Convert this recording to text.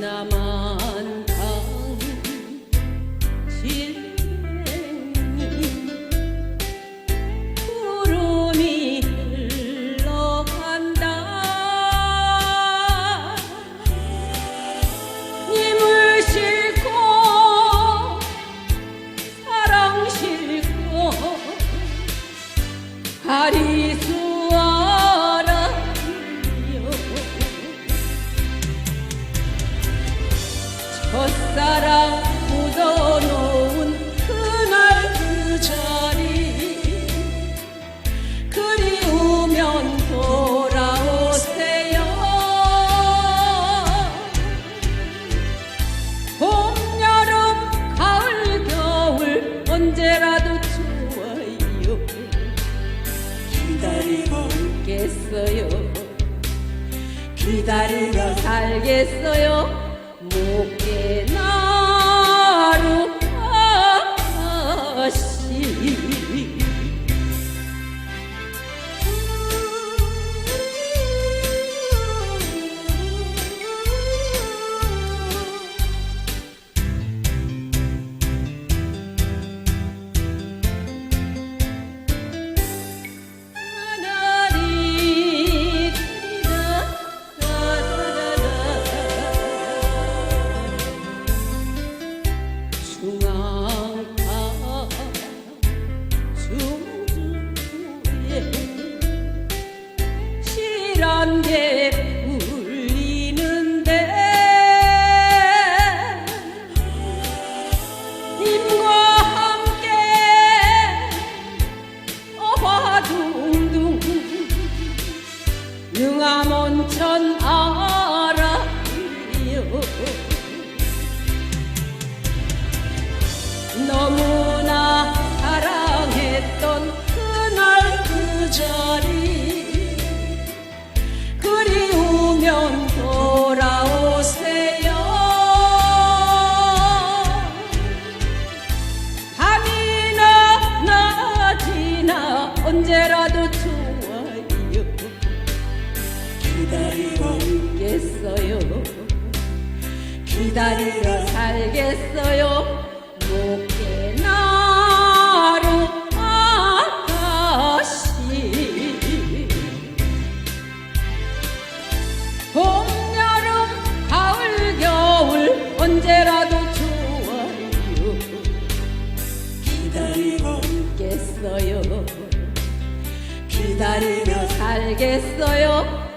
나만 강 질. 기다리고 있겠어요? 기다리며 살겠어요? 못 실한게 울리는데 님과 함께 어화둥둥 능암온천 알아요 너무나 사랑했던 그날 그자 언제라도 좋아요. 기다리고 있겠어요? 기다리며 살겠어요? 못게 나루 아가씨. 봄, 여름, 가을, 겨울 언제라도 좋아요. 기다리고 있겠어요 기다리며 살겠어요